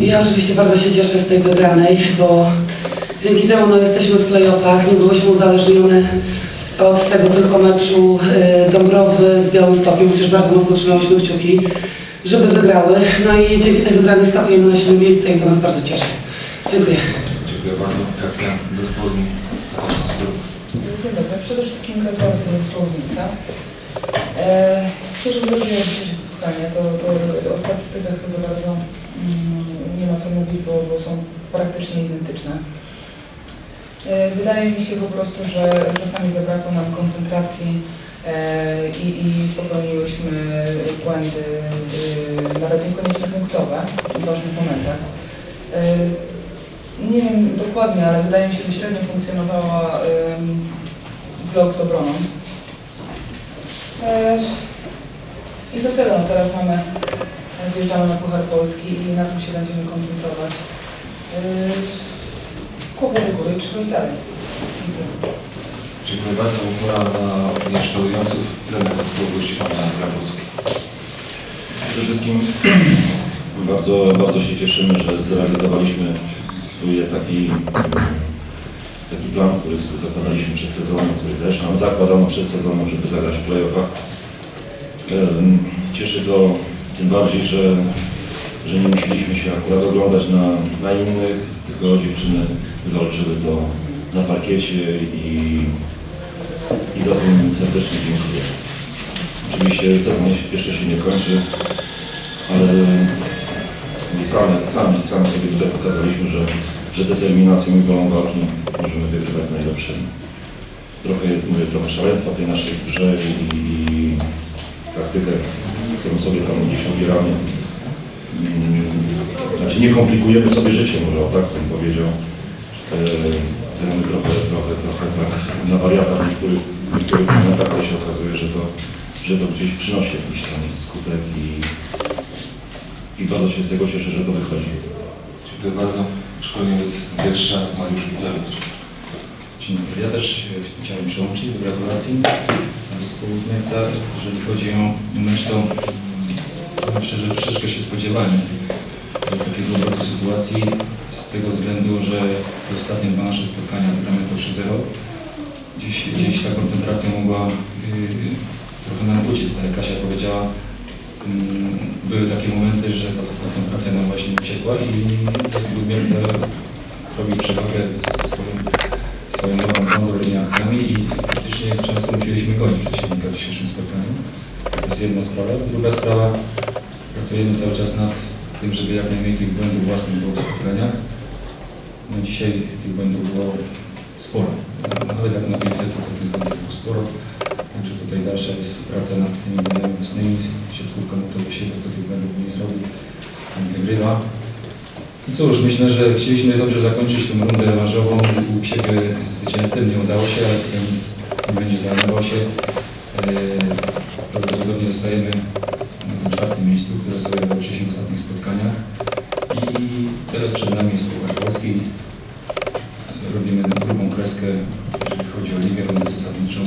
Ja oczywiście bardzo się cieszę z tej wygranej, bo dzięki temu no, jesteśmy w playoffach, nie byłyśmy uzależnione od tego tylko meczu y, Dąbrowy z Białymstokiem, chociaż bardzo mocno trzymałyśmy kciuki, żeby wygrały. No i dzięki tej wygranej startujemy na siódme miejsce i to nas bardzo cieszy. Dziękuję. Dziękuję bardzo. Jak ten zespołu Katarzyna Skórka. Dzień dobry. Przede wszystkim gratulacje do zespołownica. E, Cieszę się, że spotkanie, to, to o statystykach to za bardzo mm, nie ma co mówić, bo, bo są praktycznie identyczne. E, Wydaje mi się po prostu, że czasami zabrakło nam koncentracji e, i, i popełniłyśmy błędy, e, nawet niekoniecznie punktowe w ważnych momentach. Nie wiem dokładnie, ale wydaje mi się, że średnio funkcjonowała blok z obroną. I to tyle. No, teraz mamy, wjeżdżamy na Puchar Polski i na tym się będziemy koncentrować. Yy, Kłopoty góry i przyjść dalej. Dziękuję. Dziękuję bardzo. Pora na nasz pełniących trener zespołu gości pana Grabowski. Przede wszystkim bardzo, bardzo się cieszymy, że zrealizowaliśmy swój taki, taki plan, który sobie zakładaliśmy przed sezonem, który też nam zakładano przed sezonem, żeby zagrać w playoffach. Cieszy to tym bardziej, że, że nie musieliśmy się akurat oglądać na, na innych, tylko dziewczyny walczyły to na parkiecie i, i za to serdecznie dziękuję. Oczywiście sezon jeszcze się nie kończy, ale sami, sami, sami sobie tutaj pokazaliśmy, że, że determinacją i wolą walki możemy wygrywać z najlepszymi. Trochę jest, mówię, trochę szaleństwa tej naszej grze i, i praktykę, którą sobie tam gdzieś obieramy. Mm, Znaczy nie komplikujemy sobie życie, może o tak bym powiedział. Trochę, trochę, trochę tak na wariatach niektórych, niektórych momentach, się okazuje, że to, że to gdzieś przynosi jakiś tam skutek i, i bardzo się z tego cieszę, że to wychodzi. Dziękuję bardzo. Szkoleniowiec Wiersza Mariusz Witowicz. Dzień dobry. Ja też e, chciałem przyłączyć do gratulacji zespołu Gnieca. Jeżeli chodzi o mecz, to mm, szczerze troszeczkę się spodziewałem takiego obrotu sytuacji z tego względu, że te ostatnie dwa nasze spotkania wygramy po 3-0. Gdzieś, gdzieś ta koncentracja mogła yy, trochę nam tak jak Kasia powiedziała. Mm, Były takie momenty, że ta koncentracja nam właśnie uciekła i zespół Gnieca robił przewagę swoją swoją nową mądrą reakcjami i faktycznie często musieliśmy gonić przeciwnika w dzisiejszym spotkaniu. To jest jedna sprawa. Druga sprawa, pracujemy cały czas nad tym, żeby jak najmniej tych błędów własnych było w spotkaniach. No dzisiaj tych błędów było sporo. Nawet jak na 500 to tych błędów było sporo. Także tutaj dalsza jest praca nad tymi błędami własnymi. Siatkówka no to do tych błędów nie zrobi, ten wygrywa. I cóż, myślę, że chcieliśmy dobrze zakończyć tę rundę rewanżową u siebie zwycięstwem. Nie udało się, ale nie będzie zajmował się. Eee, Prawdopodobnie zostajemy na tym czwartym miejscu, które sobie wywalczyliśmy w ostatnich spotkaniach. I teraz przed nami jest Puchar Polski. Robimy grubą kreskę, jeżeli chodzi o ligę zasadniczą